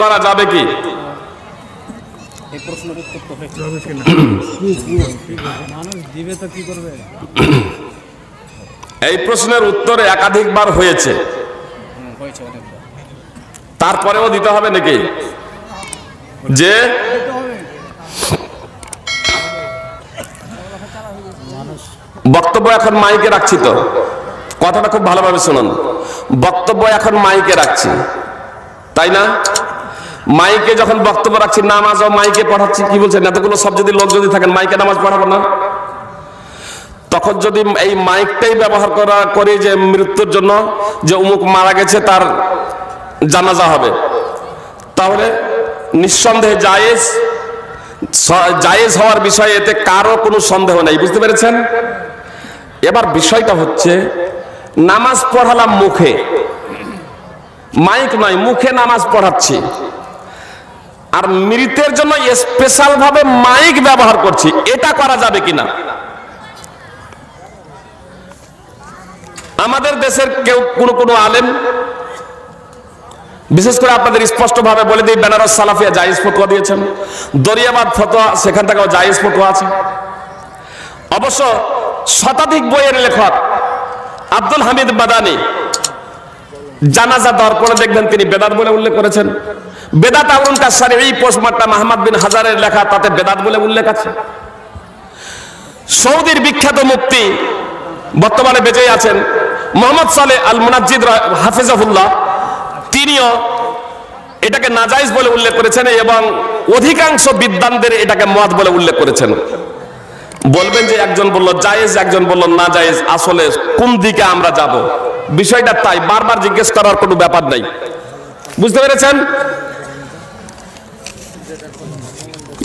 করা যাবে কি? এই প্রশ্নের উত্তর তো হয়েছে। মানুষ দিবে তো কি করবে? এই প্রশ্নের উত্তর একাধিকবার হয়েছে। হুম, হয়েছে অনেকবার। তারপরেও দিতে হবে নাকি? যে বক্তব্য এখন মাইকে রাখছি তো। কথাটা খুব ভালোভাবে শুনুন। বক্তব্য এখন মাইকে রাখছি। তাই না? মাইকে যখন বক্তব্য রাখছি, নামাজ ও মাইকে পড়াচ্ছি, কি বলছেন? এতগুলো সব যদি লোক যদি থাকেন, মাইকে নামাজ পড়াবো না? তখন যদি এই মাইকটাই ব্যবহার করা, করি যে মৃত্যুর জন্য যে উমুক মারা গেছে, তার জানাজা হবে। তাহলে নিঃসন্দেহে জায়েজ জায়েজ হওয়ার বিষয়ে এতে কারও কোনো সন্দেহ নেই, বুঝতে পেরেছেন? এবার বিষয়টা হচ্ছে, নামাজ পড়ালাম মুখে। মাইক নয়, মুখে নামাজ পড়াচ্ছি। আর মৃতের জন্য স্পেশাল ভাবে মাইক ব্যবহার করছি। এটা করা যাবে কিনা? আমাদের দেশের কেউ কোনো কোনো আলেম, বিশেষ করে আপনাদের স্পষ্ট ভাবে বলে দিই, বেনারস সালাফিয়া জায়েজ ফতোয়া দিয়েছেন। দরিয়াবাদ ফতোয়া, সেখান থেকেও জায়েজ ফতোয়া আছে। অবশ্য শতাধিক বইয়ের লেখক আব্দুল হামিদ বাদানি জানাজা দর্পণে দেখবেন তিনি বেদাত বলে উল্লেখ করেছেন। বেদাত আউরুন কাসারি, এই পোস্টমার্টা মাহমদ বিন হাজারের লেখা, তাতে বেদাত বলে উল্লেখ আছে। সৌদির বিখ্যাত মুক্তি বর্তমানে বেঁচেই আছেন, মোহাম্মদ সালে আল মুনাজ্জিদ রা- হাফিজাহুল্লাহ, তিনিও এটাকে নাজাইজ বলে উল্লেখ করেছেন এবং অধিকাংশ বিদ্বানদের এটাকে মত বলে উল্লেখ করেছেন। বলবেন যে একজন বলল জায়েজ, একজন বলল না জায়েজ আসলে কোন দিকে আমরা যাব? বিষয়টা তাই, বারবার জিজ্ঞেস করার কোনো ব্যাপার নাই। বুঝতে পেরেছেন?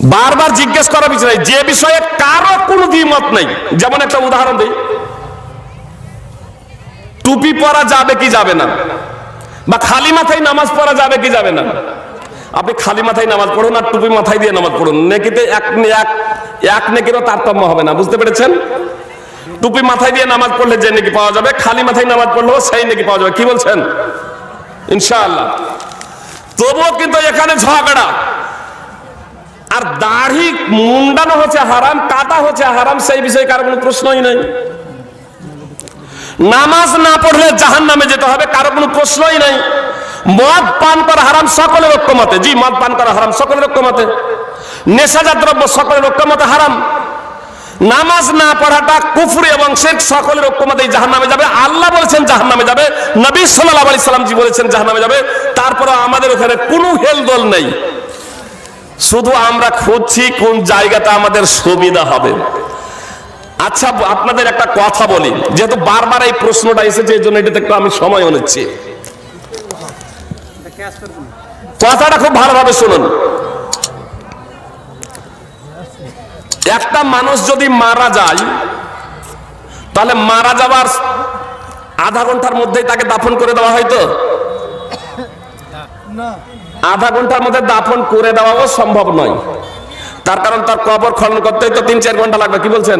বারবার জিজ্ঞেস করার বিষয় যে বিষয়ে কারও কোনো দ্বিমত নেই। যেমন একটা উদাহরণ দিই। টুপি পরা যাবে কি যাবে না? বা খালি মাথায় নামাজ পড়া যাবে কি যাবে না? আপনি খালি মাথায় নামাজ পড়ুন আর টুপি মাথায় দিয়ে নামাজ পড়ুন। নেকিতে এক এক এক নেকিরও তারতম্য হবে না। বুঝতে পেরেছেন? টুপি মাথায় দিয়ে নামাজ পড়লে যে নেকি পাওয়া যাবে, খালি মাথায় নামাজ পড়লেও সেই নেকি পাওয়া যাবে। কি বলছেন? ইনশাআল্লাহ। তবুও কিন্তু এখানে ঝগড়া। আর দাড়ি, মুন্ডানো হচ্ছে হারাম কাটা হচ্ছে হারাম, সেই বিষয়ে কারও কোনো প্রশ্নই নাই। নামাজ না পড়লে জাহান নামে যেতে হবে, কারও কোনো প্রশ্নই নাই। মদ পান করা হারাম সকলের ঐক্যমতে জি, মদ পান করা হারাম সকলের ঐক্যমতে নেশাজাত দ্রব্য সকলের ঐক্যমতে হারাম। নামাজ না পড়াটা কুফরি এবং শেখ সকলের ঐক্যমতেই জাহান নামে যাবে। আল্লাহ বলেছেন জাহান নামে যাবে। নবী সাল্লাহ আলি সাল্লাম জি বলেছেন জাহান নামে যাবে। তারপরে আমাদের ওখানে কোনো হেলদোল নেই। শুধু আমরা খুঁজছি কোন জায়গাটা আমাদের সুবিধা হবে। আচ্ছা আপনাদের একটা কথা বলি। যেহেতু বারবার এই প্রশ্নটা এসেছে, এই জন্য এটাতে একটু আমি সময় নিচ্ছি। কথাটা খুব ভালোভাবে শুনুন। একটা মানুষ যদি মারা যায়, তাহলে মারা যাওয়ার আধা ঘণ্টার মধ্যেই তাকে দাফন করে দেওয়া হয়তো আধা ঘণ্টার মধ্যে দাফন করে দেওয়াও সম্ভব নয়। তার কারণ তার কবর খনন করতেই তো তিন চার ঘণ্টা লাগবে, কি বলছেন?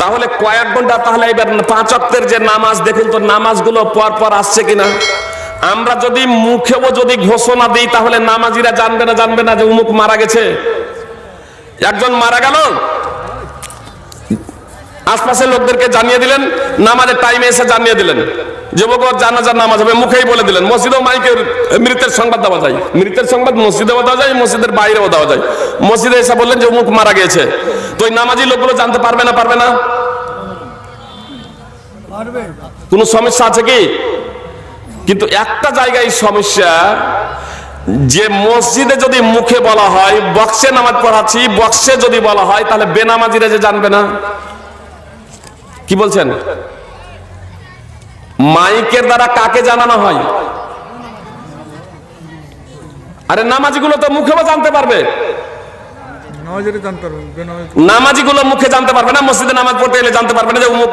তাহলে কয়েক ঘণ্টা তাহলে এবার পাঁচ অক্টের যে নামাজ, দেখুন তো নামাজগুলো পর পর আসছে কিনা। আমরা যদি মুখেও যদি ঘোষণা দিই, তাহলে নামাজিরা জানবে না জানবে না যে উমুক মারা গেছে। একজন মারা গেল। আশপাশের লোকদেরকে জানিয়ে দিলেন, নামাজের টাইমে এসে জানিয়ে দিলেন। যুবক জানাজার নামাজ হবে মুখেই বলে দিলেন মসজিদেও মাইকের মৃতের সংবাদ দেওয়া যায় মৃতের সংবাদ মসজিদেও দেওয়া যায় মসজিদের বাইরেও দেওয়া যায়। মসজিদে এসে বললেন যে মুখ মারা গেছে তো ওই নামাজি লোকগুলো জানতে পারবে না পারবে না? কোনো সমস্যা আছে কি? কিন্তু একটা জায়গায় সমস্যা যে মসজিদে যদি মুখে বলা হয় বক্সে নামাজ পড়াচ্ছি বক্সে যদি বলা হয় তাহলে বেনামাজিরা যে জানবে না? কি বলছেন? মাইকের দ্বারা কাকে জানানো হয়? আরে নামাজিগুলো তো মুখেও জানতে পারবে। নামাজিগুলো মুখে জানতে পারবে না মসজিদে নামাজ পড়তে এলে জানতে পারবে না যে উমুক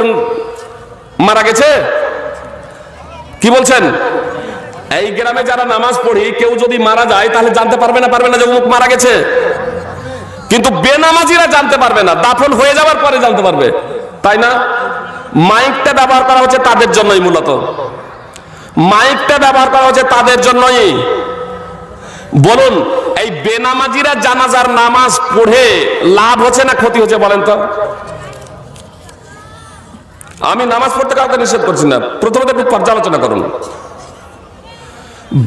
মারা গেছে। কি বলছেন? এই গ্রামে যারা নামাজ পড়ি কেউ যদি মারা যায় তাহলে জানতে পারবে না পারবে না যে উমুক মারা গেছে। কিন্তু বেনামাজিরা জানতে পারবে না দাফন হয়ে যাওয়ার পরে জানতে পারবে। তাই না? মাইকটা ব্যবহার করা হচ্ছে তাদের জন্যই মূলত। মাইকটা ব্যবহার করা হচ্ছে তাদের জন্যই। বলুন, এই বেনামাজিরা জানাজার নামাজ পড়ে লাভ হচ্ছে না ক্ষতি হচ্ছে বলেন তো? আমি নামাজ পড়তে কাউকে নিষেধ করছি না। প্রথমত একটু পর্যালোচনা করুন।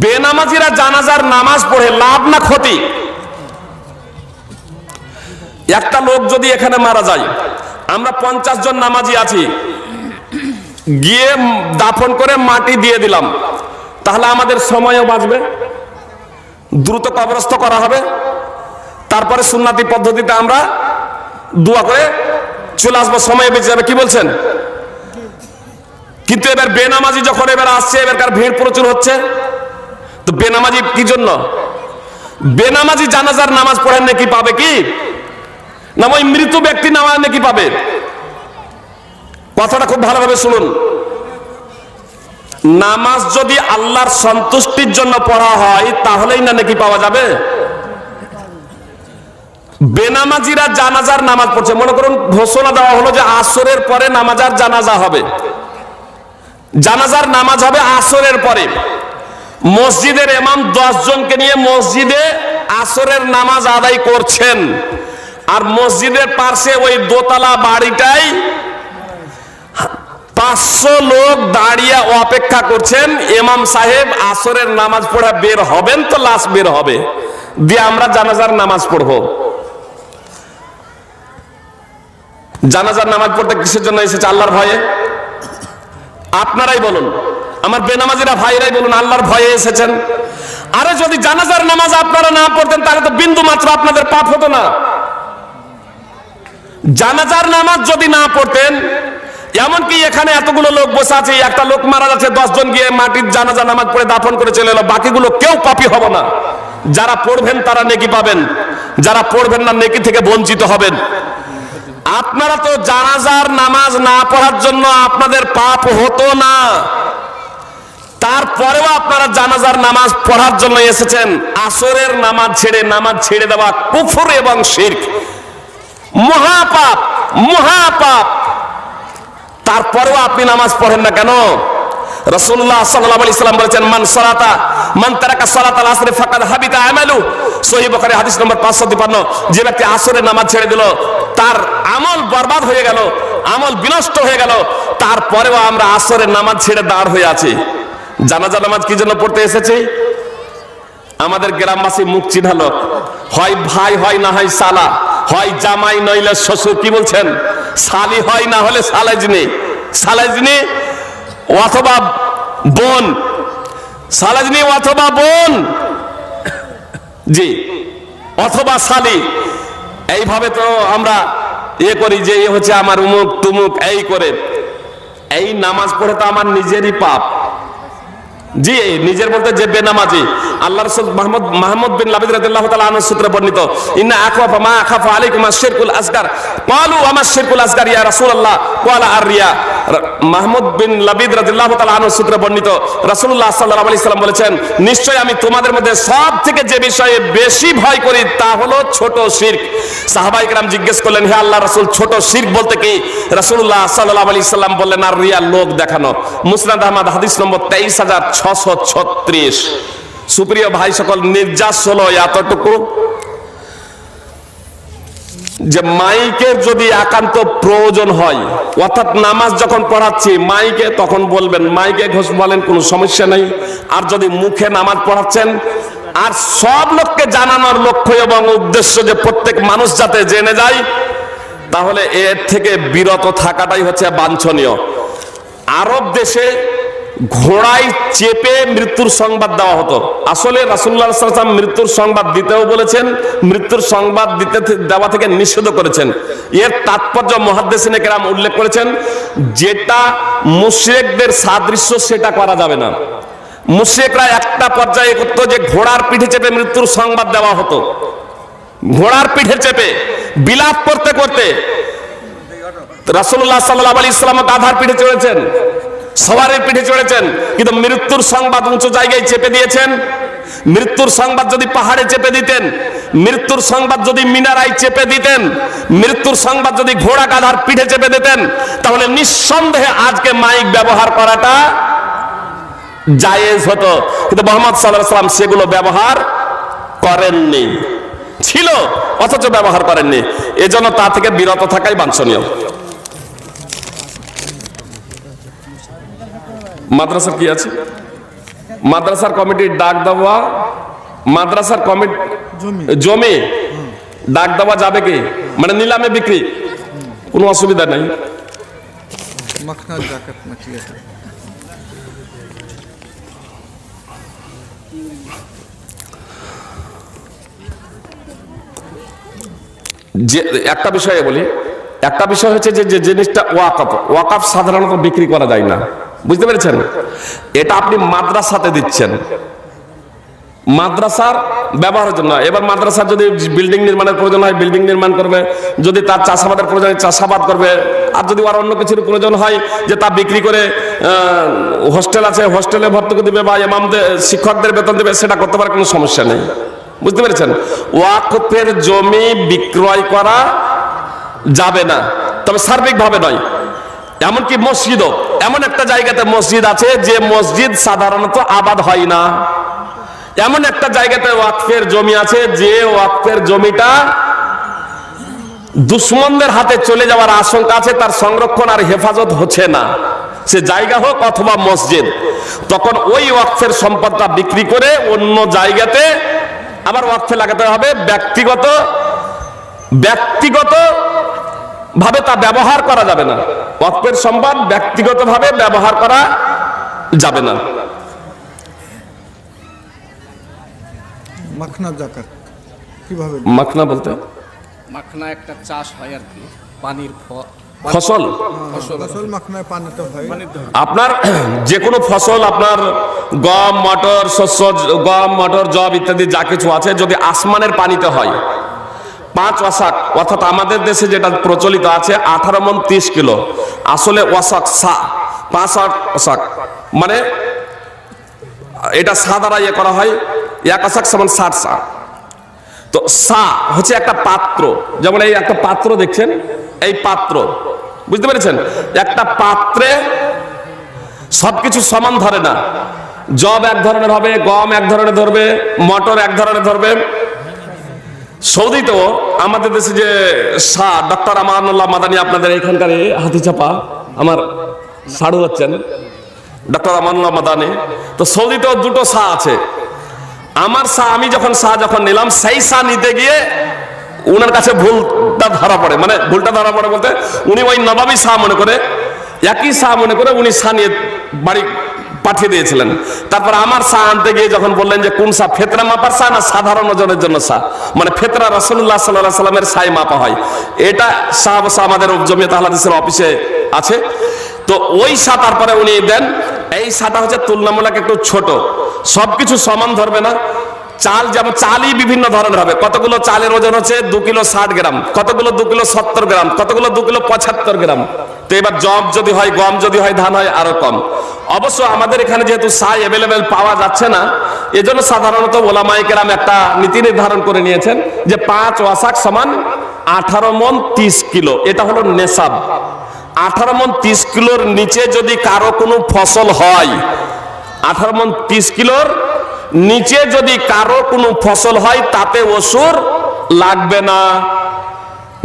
বেনামাজিরা জানাজার নামাজ পড়ে লাভ না ক্ষতি? একটা লোক যদি এখানে মারা যায়, আমরা পঞ্চাশ জন নামাজি আছি গিয়ে দাফন করে মাটি দিয়ে দিলাম। তাহলে আমাদের সময়ও বাঁচবে, দ্রুত কবরস্থ করা হবে। তারপরে সুন্নাতি পদ্ধতিতে আমরা দোয়া করে চলে আসব, সময় বেঁচে যাবে। কি বলছেন? কিন্তু এবার বেনামাজি যখন এবার আসছে এবারকার ভিড় প্রচুর হচ্ছে। তো বেনামাজি কি জন্য? বেনামাজি জানাজার নামাজ পড়েন নাকি পাবে কি? না, ওই মৃত ব্যক্তি নামাজ নাকি পাবে? কথাটা খুব ভালোভাবে শুনুন। নামাজ যদি আল্লাহর সন্তুষ্টির জন্য পড়া হয়, তাহলেই না নাকি পাওয়া যাবে? বেনামাজিরা জানাজার নামাজ পড়ছে। মনে করুন, ঘোষণা দেওয়া হলো যে আসরের পরে নামাজার জানাজা হবে। জানাজার নামাজ হবে আসরের পরে। মসজিদের এমাম দশ জনকে নিয়ে মসজিদে আসরের নামাজ আদায় করছেন। আর মসজিদের পাশে ওই দোতলা বাড়িটাই পাঁচশো লোক দাঁড়িয়ে অপেক্ষা করছেন। এমাম সাহেব আসরের নামাজ পড়া বের হবেন তো লাশ বের হবে। দিয়ে আমরা জানাজার নামাজ পড়ব। জানাজার নামাজ পড়তে কিসের জন্য এসেছে আল্লাহর ভয়ে? আপনারাই বলুন। আমার বেনামাজিরা ভাইরাই বলুন, আল্লাহর ভয়ে এসেছেন। আরে যদি জানাজার নামাজ আপনারা না পড়তেন, তাহলে তো বিন্দু মাত্র আপনাদের পাপ হতো না। জানাজার নামাজ যদি না পড়তেন এমনকি এখানে এতগুলো লোক বসে আছে, একটা লোক মারা যাচ্ছে জন গিয়ে মাটির জানাজা নামাজ পড়ে দাফন করে চলে এলো, বাকিগুলো কেউ পাপি হব না। যারা পড়বেন তারা নেকি পাবেন, যারা পড়বেন না নেকি থেকে বঞ্চিত হবেন। আপনারা তো জানাজার নামাজ না পড়ার জন্য আপনাদের পাপ হতো না। তারপরেও আপনারা জানাজার নামাজ পড়ার জন্য এসেছেন। আসরের নামাজ ছেড়ে নামাজ ছেড়ে দেওয়া কুফর এবং শিরক। মহাপাপ মহাপাপ। তারপরেও আপনি নামাজ পড়েন না কেন? বলেছেন, মান মান তারাকা হাদিস নম্বর পাঁচশো নামাজ ছেড়ে দিল, তার আমল বরবাদ হয়ে গেল, আমল বিনষ্ট হয়ে গেল, তারপরেও আমরা আসরের নামাজ ছেড়ে দাঁড় হয়ে আছি। জানাজা নামাজ কি জন্য পড়তে এসেছি? আমাদের গ্রামবাসী মুখ চিনালো হয় ভাই, হয় না হয় সালা। হয় জামাই নইলে শ্বশুর কি বলছেন? সালি হয় না হলে সালাজনি সালাজনি অথবা বোন। সালাজনি অথবা বোন। জি, অথবা সালি। এইভাবে তো আমরা ইয়ে করি যে এ হচ্ছে আমার উমুক, তুমুক, এই করে। এই নামাজ পড়ে তো আমার নিজেরই পাপ। জি, নিজের বলতে যে বেনামাজি। আল্লাহ রসুল মাহমুদ মাহমুদ বিন লাবিদ রাদিয়াল্লাহু তাআলা আনহু সূত্রে বর্ণিত, ইন্না আখাফা মা আখাফা আলাইকুম আশ-শিরকুল আসগার। ক্বালু, আমা শিরকুল আসগার ইয়া রাসূলুল্লাহ? ক্বালা আর-রিয়া মাহমুদ বিন লাবিদ রাদিয়াল্লাহু তাআলা আনহু সূত্রে বর্ণিত, রাসূলুল্লাহ সাল্লাল্লাহু আলাইহি সাল্লাম বলেছেন নিশ্চয় আমি তোমাদের মধ্যে সব থেকে যে বিষয়ে বেশি ভয় করি তা হলো ছোট শিরক। সাহাবায়ে কেরাম জিজ্ঞেস করলেন, হে আল্লাহ রাসূল, ছোট শিরক বলতে কি? রাসূলুল্লাহ সাল্লাল্লাহু আলাইহি সাল্লাম বললেন, আর রিয়া লোক দেখানো। মুসনাদ আহমদ, হাদিস নম্বর 23636 সুপ্রিয় ভাই সকল নির্যাস হলো এতটুকু যে মাইকের যদি একান্ত প্রয়োজন হয়, অর্থাৎ নামাজ যখন পড়াচ্ছি, মাইকে তখন বলবেন, মাইকে ঘোষ বলেন, কোনো সমস্যা নেই। আর যদি মুখে নামাজ পড়াচ্ছেন, আর সব লোককে জানানোর লক্ষ্য এবং উদ্দেশ্য যে প্রত্যেক মানুষ যাতে জেনে যায়, তাহলে এর থেকে বিরত থাকাটাই হচ্ছে বাঞ্ছনীয়। আরব দেশে ঘোড়ায় চেপে মৃত্যুর সংবাদ দেওয়া হতো। আসলে রাসুল্লাহ সাল্লাম মৃত্যুর সংবাদ দিতেও বলেছেন, মৃত্যুর সংবাদ দিতে দেওয়া থেকে নিষেধ করেছেন। এর তাৎপর্য মহাদ্দেশিনে কেরাম উল্লেখ করেছেন, যেটা মুশ্রেকদের সাদৃশ্য সেটা করা যাবে না। মুশ্রেকরা একটা পর্যায়ে করতো যে ঘোড়ার পিঠে চেপে মৃত্যুর সংবাদ দেওয়া হতো। ঘোড়ার পিঠে চেপে, বিলাপ করতে করতে রাসুল্লাহ সাল্লাহ আলী ইসলাম গাধার পিঠে চড়েছেন। সবারের পিঠে চড়েছেন, কিন্তু মৃত্যুর সংবাদ উঁচু জায়গায় চেপে দিয়েছেন। মৃত্যুর সংবাদ যদি পাহাড়ে চেপে দিতেন, মৃত্যুর সংবাদ যদি মিনারায় চেপে দিতেন, মৃত্যুর সংবাদ যদি ঘোড়া গাধার পিঠে চেপে দিতেন, তাহলে নিঃসন্দেহে আজকে মাইক ব্যবহার করাটা জায়েজ হতো। কিন্তু মোহাম্মদ সাল্লাহ সাল্লাম সেগুলো ব্যবহার করেননি। ছিল, অথচ ব্যবহার করেননি। এজন্য তা থেকে বিরত থাকাই বাঞ্ছনীয়। মাদ্রাসা কি আছে? মাদ্রাসার কমিটির ডাক দেওয়া মাদ্রাসার কমিটি জমি। ডাক দেওয়া যাবে কি? মানে নিলামে বিক্রি। কোনো অসুবিধা নেই। যে একটা বিষয়ে বলি। একটা বিষয় হচ্ছে যে যে জিনিসটা ওয়াকফ ওয়াকফ সাধারণত বিক্রি করা যায় না। বুঝতে পেরেছেন? এটা আপনি মাদ্রাসাতে দিচ্ছেন। মাদ্রাসার ব্যবহারের জন্য। এবার মাদ্রাসার যদি বিল্ডিং নির্মাণের প্রয়োজন হয়, বিল্ডিং নির্মাণ করবে। যদি তার চাষাবাদের প্রয়োজন হয়, চাষাবাদ করবে। আর যদি আর অন্য কিছুর প্রয়োজন হয়, যে তা বিক্রি করে হোস্টেল আছে, হোস্টেলে ভর্তুকি দেবে বা এমামদের শিক্ষকদের বেতন দেবে, সেটা করতে পারে কোনো সমস্যা নেই। বুঝতে পেরেছেন? ওয়াকফের জমি বিক্রয় করা যাবে না। তবে সার্বিকভাবে নয়। এমনকি মসজিদও। এমন একটা জায়গাতে মসজিদ আছে যে মসজিদ সাধারণত আবাদ হয় না। এমন একটা জায়গাতে ওয়াকফের জমি আছে যে ওয়াকফের জমিটা দুশ্মনদের হাতে চলে যাওয়ার আশঙ্কা আছে, তার সংরক্ষণ আর হেফাজত হচ্ছে না। সে জায়গা হোক অথবা মসজিদ, তখন ওই ওয়াকফের সম্পদটা বিক্রি করে অন্য জায়গাতে আবার ওয়াকফে লাগাতে হবে। ব্যক্তিগত ব্যক্তিগত ভাবে তা ব্যবহার করা যাবে না। ওয়াকফের সম্পদ ব্যক্তিগতভাবে ব্যবহার করা যাবে না। মাখনা জাকাত কীভাবে? মাখনা বলতে? মাখনা একটা চাষ হয় আর কি পানির ফ- ফসল? ফসল। মাখনায় পানিতে হয়। আপনার যে কোনো ফসল আপনার গম মটর শস্য গম মটর জব ইত্যাদি যা কিছু আছে যদি আসমানের পানিতে হয় পাঁচ ওয়াসাক, অর্থাৎ আমাদের দেশে যেটা প্রচলিত আছে, আঠারো মন তিরিশ কিলো। আসলে ওয়াসাক সা, পাঁচ আট ওয়াসাক। মানে এটা সা দ্বারা ইয়ে করা হয়, এক আসাক সমান ষাট সা। তো সা হচ্ছে একটা পাত্র। যেমন এই একটা পাত্র দেখছেন, এই পাত্র। বুঝতে পেরেছেন? একটা পাত্রে সবকিছু সমান ধরে না। জব এক ধরনের হবে, গম এক ধরনের ধরবে, মটর এক ধরনের ধরবে। সৌদিতেও আমাদের দেশে যে শাহ ডক্টর আমানুল্লাহ মাদানি আপনাদের এখানকার এই হাতিচাপা, আমার সাড়ু হচ্ছেন ডক্টর আমানুল্লাহ মাদানি। তো সৌদিতেও দুটো শাহ আছে। আমার শাহ আমি যখন শাহ যখন নিলাম, সেই শাহ নিতে গিয়ে উনার কাছে ভুলটা ধরা পড়ে। মানে ভুলটা ধরা পড়ে বলতে উনি ওই নবাবী শাহ মনে করে, একই শাহ মনে করে উনি শাহ নিয়ে বাড়ি পাঠিয়ে দিয়েছিলেন। তারপর আমার শাহ আনতে গিয়ে যখন বললেন যে, কোন শাহ ফেতরা মাপার শাহ না সাধারণ ওজনের জন্য শাহ মানে ফেতরা রসুল্লাহ সাল্লাহ সাল্লামের সাই মাপা হয়। এটা শাহ বসা আমাদের জমিয়ত আহলাদিসের অফিসে আছে। তো ওই শাহ তারপরে উনি দেন, এই শাহটা হচ্ছে তুলনামূলক একটু ছোট। সবকিছু সমান ধরবে না। চাল যেমন, চালই বিভিন্ন ধরনের হবে। কতগুলো চালের ওজন হচ্ছে দু কিলো ষাট গ্রাম, কতগুলো দু কিলো সত্তর গ্রাম, কতগুলো দু কিলো পঁচাত্তর গ্রাম। তো এবার জব যদি হয়, গম যদি হয়, ধান হয়, আরও কম। অবশ্য আমাদের এখানে যেহেতু সাই অ্যাভেলেবেল পাওয়া যাচ্ছে না, এজন্য সাধারণত ওলামাইকেরাম একটা নীতি নির্ধারণ করে নিয়েছেন যে পাঁচ ওয়াসাক সমান আঠারো মন তিরিশ কিলো, এটা হলো নেশাব। আঠারো মন তিরিশ কিলোর নিচে যদি কারও কোনো ফসল হয়, আঠারো মন তিরিশ কিলোর নিচে যদি কারও কোনো ফসল হয়, তাতে ওসুর লাগবে না।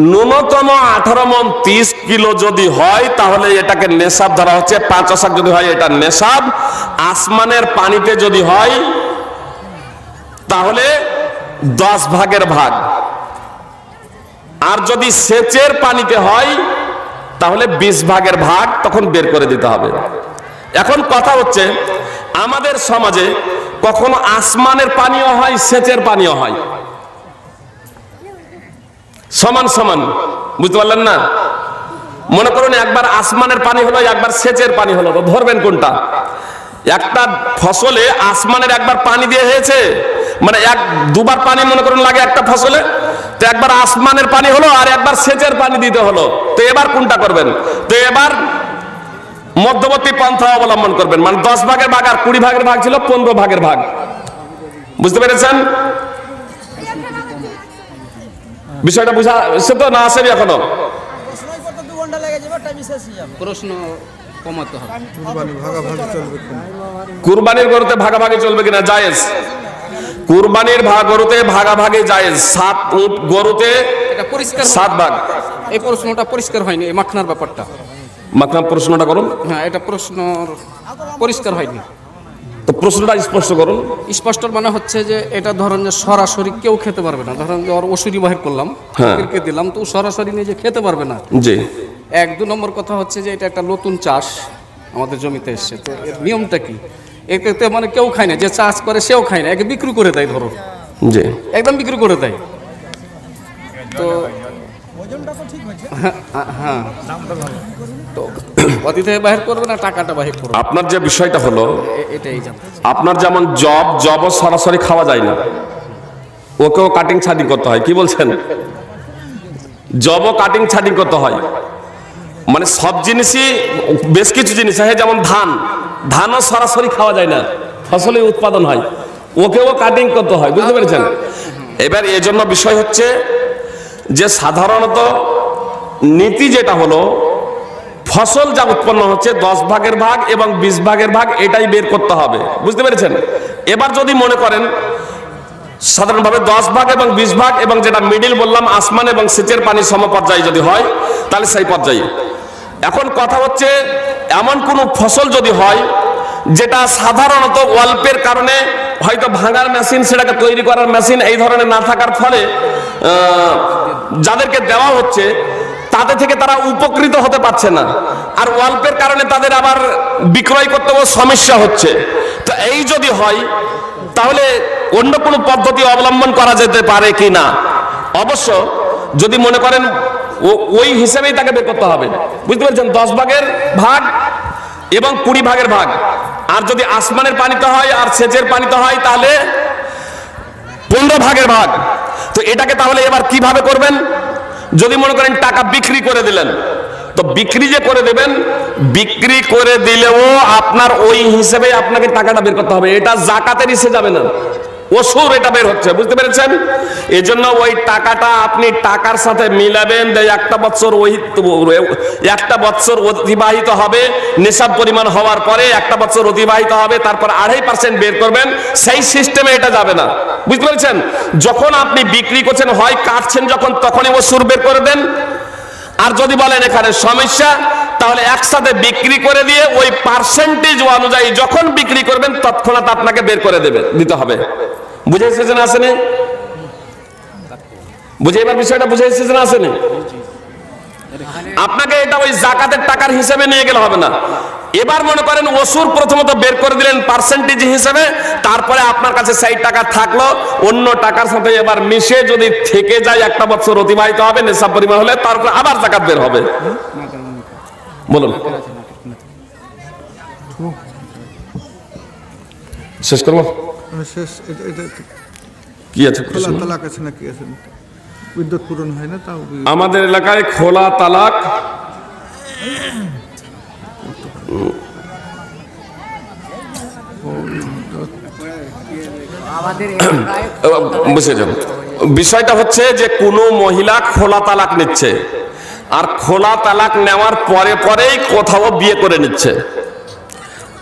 ন্যূনতম আঠারো মন তিরিশ কিলো যদি হয়, তাহলে এটাকে নেশাব ধরা হচ্ছে। পাঁচ অশাক যদি হয়, এটা নেশাব। আসমানের পানিতে যদি হয়, তাহলে দশ ভাগের ভাগ। আর যদি সেচের পানিতে হয়, তাহলে বিশ ভাগের ভাগ তখন বের করে দিতে হবে। এখন কথা হচ্ছে, আমাদের সমাজে কখনো আসমানের পানীয় হয়, সেচের পানীয় হয়। সমান সমান, বুঝতে পারলেন না? মনে করুন একবার আসমানের পানি হলো, একবার সেচের পানি হলো, তো ধরবেন কোনটা? একটা ফসলে আসমানের একবার পানি দিয়ে হয়েছে মানে এক, দুবার পানি মনে করুন লাগে একটা ফসলে, তো একবার আসমানের পানি হলো আর একবার সেচের পানি দিতে হলো, তো এবার কোনটা করবেন? তো এবার মধ্যবর্তী পন্থা অবলম্বন করবেন মানে দশ ভাগের ভাগ আর কুড়ি ভাগের ভাগ ছিল, পনেরো ভাগের ভাগ। বুঝতে পেরেছেন? বিষয়টা বুঝা সে তো না আসেনি এখনও। প্রশ্নই করতে দু ঘণ্টা লেগে যাবে টাইম শেষ হয়ে যাবে প্রশ্ন কমাতে হবে। চলবে কিনা? কুরবানির গরুতে ভাগাভাগি চলবে কিনা জায়েজ। কুরবানির ভাগ গরুতে ভাগাভাগি জায়েজ। সাত উট গরুতে এটা পরিষ্কার সাত ভাগ। এই প্রশ্নটা পরিষ্কার হয়নি এই মাখনার ব্যাপারটা। মাকনাম প্রশ্নটা করুন। হ্যাঁ এটা প্রশ্ন পরিষ্কার হয়নি। তো প্রশ্নটা স্পষ্ট করুন। স্পষ্ট মানে হচ্ছে যে এটা ধরেন যে সরাসরি কেউ খেতে পারবে না। ধরেন যে ওর ওষুধি বাহির করলাম হ্যাঁ। ফকিরকে দিলাম তো সরাসরি নিজে খেতে পারবে না। জি। এক দু নম্বর কথা হচ্ছে যে এটা একটা নতুন চাষ আমাদের জমিতে এসছে। তো এর নিয়মটা কি? এতে মানে কেউ খায় না যে চাষ করে সেও খায় না একে বিক্রি করে দেয় ধরো। জি। একদম বিক্রি করে দেয়। তো হ্যাঁ, হ্যাঁ। তো অতীতে বাহির করবে না টাকাটা বাহির করবে? আপনার যে বিষয়টা হলো এটাই আপনার যেমন জব জবও সরাসরি খাওয়া যায় না ওকেও কাটিং ছাটিং করতে হয় কি বলছেন? জবও কাটিং ছাটিং করতে হয়। মানে সব জিনিসই বেশ কিছু জিনিস আছে যেমন ধান ধানও সরাসরি খাওয়া যায় না ফসলের উৎপাদন হয় ওকেও কাটিং করতে হয় বুঝতে পেরেছেন? এবার এই জন্য বিষয় হচ্ছে যে সাধারণত নীতি যেটা হলো, ফসল যা উৎপন্ন হচ্ছে, দশ ভাগের ভাগ এবং বিশ ভাগের ভাগ এটাই বের করতে হবে। বুঝতে পেরেছেন? এবার যদি মনে করেন, সাধারণভাবে দশ ভাগ এবং বিশ ভাগ এবং যেটা মিডিল বললাম, আসমান এবং সেচের পানি সমপর্যায়ে যদি হয়, তাহলে সেই পর্যায়ে। এখন কথা হচ্ছে, এমন কোনো ফসল যদি হয়, যেটা সাধারণত অল্পের কারণে হয়তো ভাঙার মেশিন সেটাকে তৈরি করার মেশিন এই ধরনের না থাকার ফলে যাদেরকে দেওয়া হচ্ছে তাদের থেকে তারা উপকৃত হতে পারছে না। আর অল্পের কারণে তাদের আবার বিক্রয় করতেও সমস্যা হচ্ছে। তো এই যদি হয়, তাহলে অন্য কোনো পদ্ধতি অবলম্বন করা যেতে পারে কি না? অবশ্য যদি মনে করেন ওই হিসেবেই তাকে বের করতে হবে। বুঝতে পেরেছেন? দশ ভাগের ভাগ এবং কুড়ি ভাগের ভাগ। আর যদি আসমানের পানিতে হয় আর সেচের পানিতে হয়, তাহলে পনেরো ভাগের ভাগ। তো এটাকে তাহলে এবার কীভাবে করবেন? যদি মনে করেন টাকা বিক্রি করে দিলেন, তো বিক্রি যে করে দেবেন, বিক্রি করে দিলেও আপনার ওই হিসেবে আপনাকে টাকাটা বের করতে হবে। এটা জাকাতের হিসেবে যাবে না। ওসুর এটা বের হচ্ছে, বুঝতে পেরেছেন? এজন্য ওই টাকাটা আপনি টাকার সাথে মিলাবেন একটা বছর ওই একটা বছর অতিবাহিত হবে নেশাব পরিমাণ হওয়ার পরে একটা বছর অতিবাহিত হবে, তারপর আড়াই পার্সেন্ট বের করবেন, সেই সিস্টেমে এটা যাবে না। বুঝতে পেরেছেন? যখন আপনি বিক্রি করছেন, হয় কাটছেন যখন, তখনই ওসুর বের করে দেন। আর যদি বলেন এখানে সমস্যা, তাহলে একসাথে বিক্রি করে দিয়ে ওই পার্সেন্টেজ অনুযায়ী যখন বিক্রি করবেন, তৎক্ষণাৎ আপনাকে বের করে দেবে, দিতে হবে। বুঝে এসেছেন আসেনি? বুঝে এবার বিষয়টা বুঝে এসেছেন আসেনি? আপনাকে এটা ওই জাকাতের টাকার হিসেবে নিয়ে গেলে হবে না। এবার মনে করেন ওসুর প্রথমত বের করে দিলেন পার্সেন্টেজ হিসেবে, তারপরে আপনার কাছে সেই টাকা থাকল, অন্য টাকার সাথে এবার মিশে যদি থেকে যায় একটা বছর অতিবাহিত হবে নেশা পরিমাণ হলে তারপর আবার জাকাত বের হবে। বলুন। শেষ করব? মানে শেষ এটা এটা কি? আছে খোলা তালাক আছে নাকি? আছে বিদ্যুৎ পূরণ হয় না তাও আমাদের এলাকায় খোলা তালাক। আমাদের বুঝে যান বিষয়টা হচ্ছে যে কোনো মহিলা খোলা তালাক নিচ্ছে। আর খোলা তালাক নেওয়ার পরে পরেই কোথাও বিয়ে করে নিচ্ছে।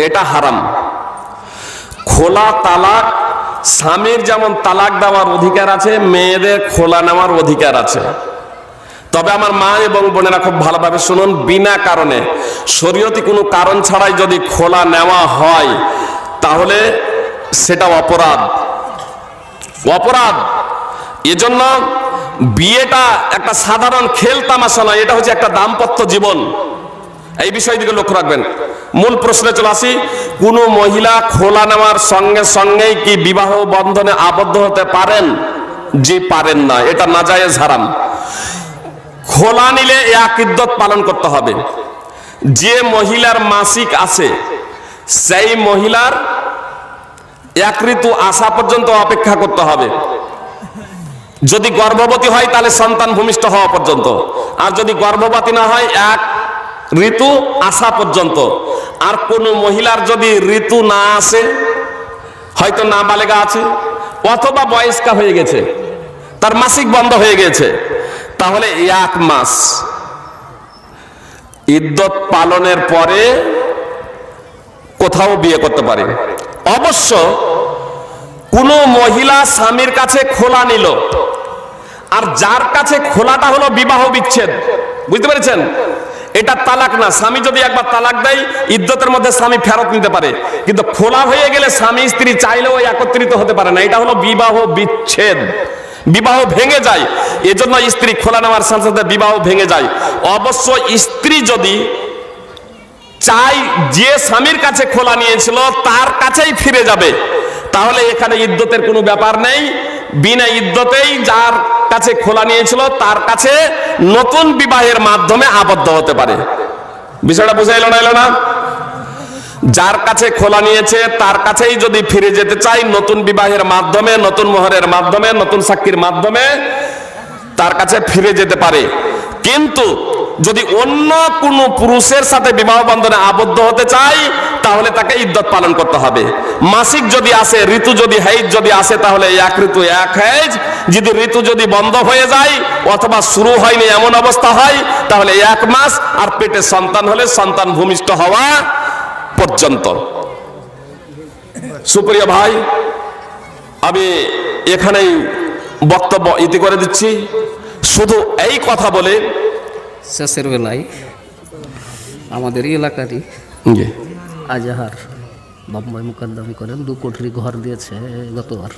এটা হারাম। খোলা তালাক, স্বামীর যেমন তালাক দেওয়ার অধিকার আছে, মেয়েদের খোলা নেওয়ার অধিকার আছে। তবে আমার মা এবং বোনেরা খুব ভালোভাবে শুনুন, বিনা কারণে। শরীয়তি কোনো কারণ ছাড়াই যদি খোলা নেওয়া হয়, তাহলে সেটা অপরাধ। অপরাধ। এজন্য বিয়েটা একটা সাধারণ খেল তামাশা নয়, এটা হচ্ছে একটা দাম্পত্য জীবন। এই বিষয় দিকে লক্ষ্য রাখবেন। মূল প্রশ্নে চলে আসি, কোন মহিলা খোলা নেওয়ার সঙ্গে সঙ্গেই কি বিবাহ বন্ধনে আবদ্ধ হতে পারেন? যে পারেন না, এটা নাজায়েজ হারাম। খোলা নিলে এক ইদ্যত পালন করতে হবে। যে মহিলার মাসিক আছে, সেই মহিলার এক ঋতু আসা পর্যন্ত অপেক্ষা করতে হবে। যদি গর্ভবতী হয়, তাহলে সন্তান ভূমিষ্ঠ হওয়া পর্যন্ত। আর যদি গর্ভবতী না হয়, এক ঋতু আসা পর্যন্ত। আর কোন মহিলার যদি ঋতু না আসে, হয়তো না বালেগা আছে, অথবা বয়স্কা হয়ে গেছে, তার মাসিক বন্ধ হয়ে গেছে, তাহলে এক মাস। ইদ্যত পালনের পরে কোথাও বিয়ে করতে পারে। অবশ্য কোন মহিলা স্বামীর কাছে খোলা নিল, আর যার কাছে খোলাটা হলো বিবাহ বিচ্ছেদ, বুঝতে পেরেছেন? এটা তালাক না, স্বামী যদি একবার তালাক দেয় ইদ্যতের মধ্যে স্বামী ফেরত নিতে পারে। কিন্তু খোলা হয়ে গেলে স্বামী, স্ত্রী চাইলেও একত্রিত হতে পারে না। এটা হলো বিবাহ বিচ্ছেদ। বিবাহ ভেঙে যায়। এজন্য স্ত্রী খোলা নেওয়ার সাথে সাথে বিবাহ ভেঙে যায়। অবশ্য স্ত্রী যদি চাই যে স্বামীর কাছে খোলা নিয়েছিল, তার কাছেই ফিরে যাবে। তাহলে এখানে ইদ্যতের কোনো ব্যাপার নেই। বিনা ইদ্যতেই যার কাছে খোলা নিয়েছিল, তার কাছে নতুন বিবাহের মাধ্যমে আবদ্ধ হতে পারে। বিষয়টা বুঝাইল না, এলো না? যার কাছে খোলা নিয়েছে, তার কাছেই যদি ফিরে যেতে চাই নতুন বিবাহের মাধ্যমে, নতুন মোহরের মাধ্যমে, নতুন সাক্ষীর মাধ্যমে, তার কাছে ফিরে যেতে পারে। কিন্তু যদি অন্য কোনো পুরুষের সাথে বিবাহ বন্ধনে আবদ্ধ হতে চাই তাহলে তাকে ইদ্যত পালন করতে হবে। মাসিক যদি আসে ঋতু যদি হেজ যদি আসে তাহলে এক ঋতু এক হেজ যদি ঋতু যদি বন্ধ হয়ে যায় অথবা শুরু হয়নি এমন অবস্থা হয় তাহলে এক মাস। আর পেটে সন্তান হলে সন্তান ভূমিষ্ঠ হওয়া পর্যন্ত। সুপ্রিয় ভাই আমি এখানেই বক্তব্য ইতি করে দিচ্ছি। শুধু এই কথা বলে শেষের বেলায় আমাদের এলাকারই আজাহার বাম্বাই মুকদ্দমি করেন দু কোটি ঘর দিয়েছে গতবার।